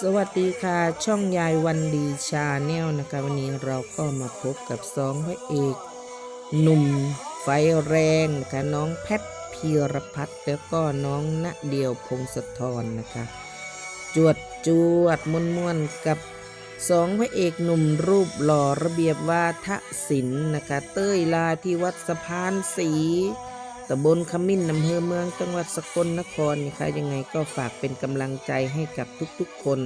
สวัสดีค่ะ ช่องยายวันดีชาแนลนะคะ วันนี้เราก็มาพบกับสองพระเอกหนุ่มไฟแรงนะคะน้องแพทพีรพัฒน์แล้วก็น้องณเดียวพงศธรนะคะ จวดจวดมวนมวนกับสองพระเอกหนุ่มรูปหล่อระเบียบวาทศิลป์นะคะ เต้ยลาที่วัดสะพานสี ตำบลขมิ้นอำเภอเมืองจังหวัดสกลนครนะคะยังไงก็ฝากเป็นกำลังใจให้กับทุกๆ คน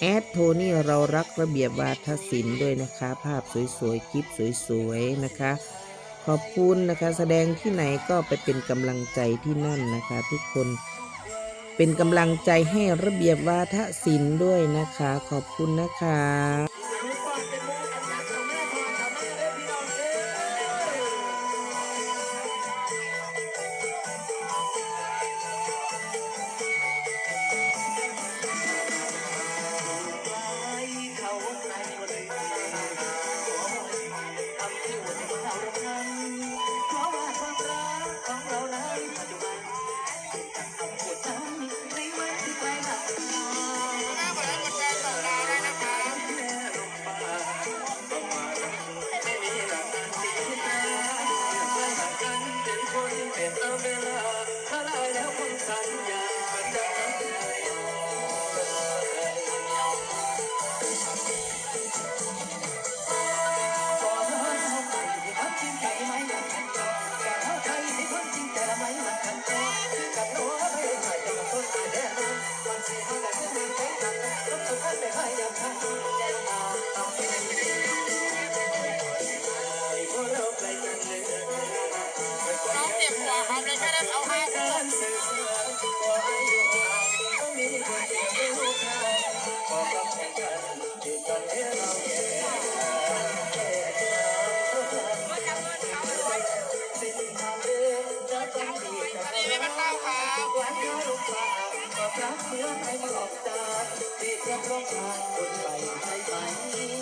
แอดโทนี่เรารักระเบียบวาทศิลป์ด้วยนะคะ ภาพสวยๆคลิปสวยๆนะคะ ขอบคุณนะคะ แสดงที่ไหนก็ไปเป็นกำลังใจที่นั่นนะคะ ทุกคนเป็นกำลังใจให้ระเบียบวาทศิลป์ด้วยนะคะ ขอบคุณนะคะ จ็บหัวครับเลยไม่ได้เอาห้าคู่อันนี้ไม่เป็นเป้าครับสัญญาของให้มาสู่ใครบอกว่าเอคำสัญญาของให้ม